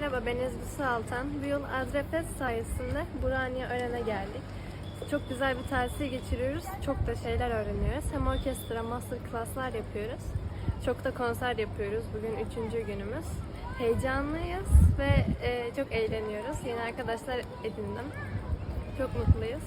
Merhaba ben Ezgi Su Altan. Bu yıl Adrefes sayesinde Burhaniye Ören'e geldik. Çok güzel bir tatil geçiriyoruz. Çok da şeyler öğreniyoruz. Hem orkestra, master yapıyoruz. Çok da konser yapıyoruz. Bugün üçüncü günümüz. Heyecanlıyız ve e, çok eğleniyoruz. Yeni arkadaşlar edindim. Çok mutluyuz.